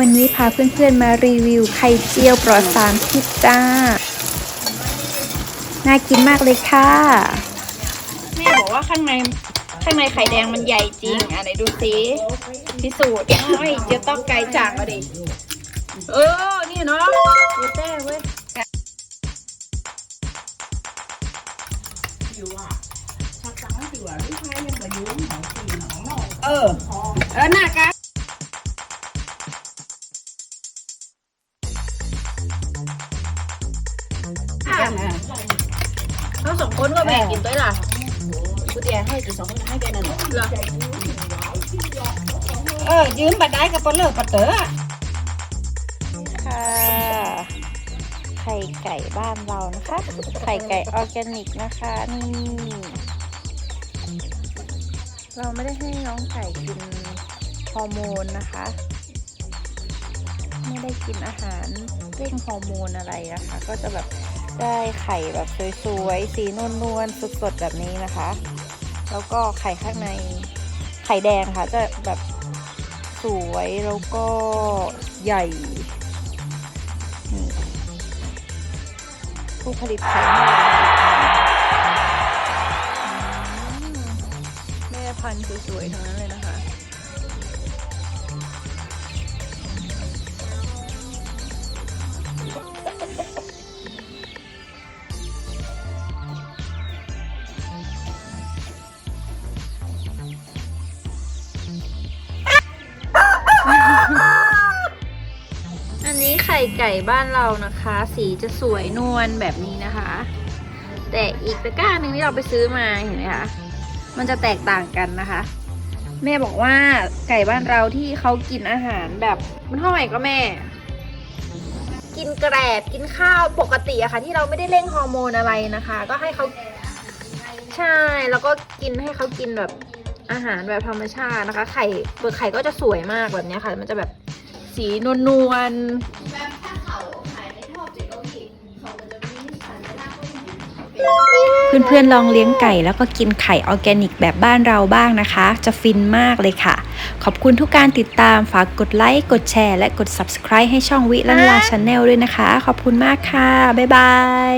วันนี้พาเพื่อนๆมารีวิวไข่เจียวปลอดสารพิษจ้า น่ากินมากเลยค่ะ แม่บอกว่าข้างในข้างในไข่แดงมันใหญ่จริงอะไหนดูสิพิสูจน์โอ้ยเจะต้องไกลจากมาดิเออ นี่เนาะดูเต้เว้ยเออ เออหน้ากะเขาสองคนก็แบ่งกินด้วยล่ะกูเดียให้กี่สองคนให้แกนั่นเหรอเออยืมบัตรได้กับปลเลิกปัดเต๋อค่ะ ไข่ไก่บ้านเรานะคะ ไข่ไก่ออร์แกนิกนะคะนี่เราไม่ได้ให้น้องไก่กินฮอร์โมนนะคะ ไม่ได้กินอาหารเร่งฮอร์โมนอะไรนะคะ ก็จะแบบ ได้ไข่แบบสวยๆ สีนวลๆ สดๆ แบบนี้นะคะ แล้วก็ไข่ข้างในไข่แดงค่ะ จะแบบสวยแล้วก็ใหญ่ผู้ผลิตไข่ ไข่ไก่บ้านเรานะคะ สีจะสวยนวลแบบนี้นะคะ แต่อีกตะกร้าหนึ่งที่เราไปซื้อมาเห็นไหมคะมันจะแตกต่างกันนะคะ แม่บอกว่าไก่บ้านเราที่เขากินอาหารแบบมันเท่าไหร่ก็แม่ กินแกรบกินข้าวปกติอะค่ะ ที่เราไม่ได้เร่งฮอร์โมนอะไรนะคะ ก็ให้เขาใช่แล้วก็กินให้เขากินแบบอาหารแบบธรรมชาตินะคะ ไข่เปลือกไข่ก็จะสวยมากแบบนี้ค่ะ มันจะแบบ สีนวลนวลๆเพื่อนๆลองเลี้ยงไก่แล้วก็กินไข่ออร์แกนิกแบบบ้านเราบ้างนะคะ จะฟินมากเลยค่ะ ขอบคุณทุกการติดตามฝากกดไลค์ กดแชร์ และกด subscribe ให้ช่องวิลันลาชาแนลด้วยนะคะ ขอบคุณมากค่ะ บ๊ายบาย